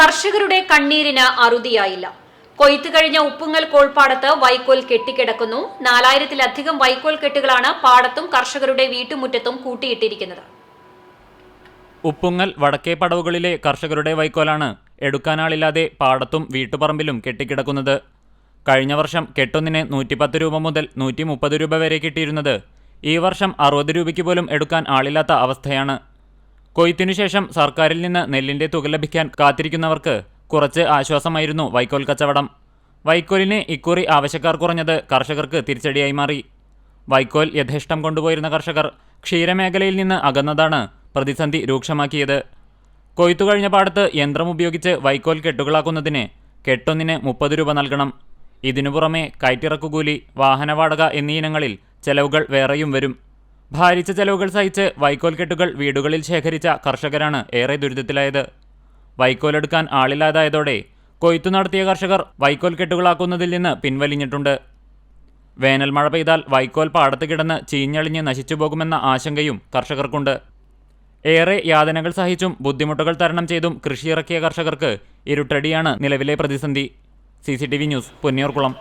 കർഷകരുടെ കണ്ണീരിന് അറുതിയായില്ല. കൊയ്ത്ത് കഴിഞ്ഞ ഉപ്പുങ്ങൽ കോൾപ്പാടത്ത് വൈക്കോൽ കെട്ടിക്കിടക്കുന്നു. നാലായിരത്തിലധികം വൈക്കോൽ കെട്ടുകളാണ് പാടത്തും കർഷകരുടെ വീട്ടുമുറ്റത്തും കൂട്ടിയിട്ടിരിക്കുന്നത്. ഉപ്പുങ്ങൽ വടക്കേ പടവുകളിലെ കർഷകരുടെ വൈക്കോലാണ് എടുക്കാനാളില്ലാതെ പാടത്തും വീട്ടുപറമ്പിലും കെട്ടിക്കിടക്കുന്നത്. കഴിഞ്ഞ വർഷം കെട്ടൊന്നിന് നൂറ്റിപ്പത്ത് രൂപ മുതൽ നൂറ്റി മുപ്പത് രൂപ വരെ കിട്ടിയിരുന്നത് ഈ വർഷം അറുപത് രൂപയ്ക്ക് പോലും എടുക്കാൻ ആളില്ലാത്ത അവസ്ഥയാണ്. കൊയ്ത്തിനു ശേഷം സർക്കാരിൽ നിന്ന് നെല്ലിന്റെ തുക ലഭിക്കാൻ കാത്തിരിക്കുന്നവർക്ക് കുറച്ച് ആശ്വാസമായിരുന്നു വൈക്കോൽ കച്ചവടം. വൈക്കോലിന് ഇക്കുറി ആവശ്യക്കാർ കുറഞ്ഞത് കർഷകർക്ക് തിരിച്ചടിയായി മാറി. വൈക്കോൽ യഥേഷ്ടം കൊണ്ടുപോയിരുന്ന കർഷകർ ക്ഷീരമേഖലയിൽ നിന്ന് അകന്നതാണ് പ്രതിസന്ധി രൂക്ഷമാക്കിയത്. കൊയ്ത്തു കഴിഞ്ഞ പാടത്ത് യന്ത്രം ഉപയോഗിച്ച് വൈക്കോൽ കെട്ടുകളാക്കുന്നതിന് കെട്ടൊന്നിന് മുപ്പത് രൂപ നൽകണം. ഇതിനു പുറമെ കയറ്റിറക്കുകൂലി വാഹനവാടക എന്നീ ഇനങ്ങളിൽ ചെലവുകൾ വേറെയും വരും. ഭാരിച്ച ചെലവുകൾ സഹിച്ച് വൈക്കോൽ കെട്ടുകൾ വീടുകളിൽ ശേഖരിച്ച കർഷകരാണ് ഏറെ ദുരിതത്തിലായത്. വൈക്കോലെടുക്കാൻ ആളില്ലാതായതോടെ കൊയ്ത്തു നടത്തിയ കർഷകർ വൈക്കോൽ കെട്ടുകളാക്കുന്നതിൽ നിന്ന് പിൻവലിഞ്ഞിട്ടുണ്ട്. വേനൽ മഴ പെയ്താൽ വൈക്കോൽ പാടത്ത് കിടന്ന് ചീഞ്ഞളിഞ്ഞ് നശിച്ചു പോകുമെന്ന ആശങ്കയും കർഷകർക്കുണ്ട്. ഏറെ യാതനകൾ സഹിച്ചും ബുദ്ധിമുട്ടുകൾ തരണം ചെയ്തും കൃഷിയിറക്കിയ കർഷകർക്ക് ഇരുട്ടടിയാണ് നിലവിലെ പ്രതിസന്ധി. C news Ponniyoorkulam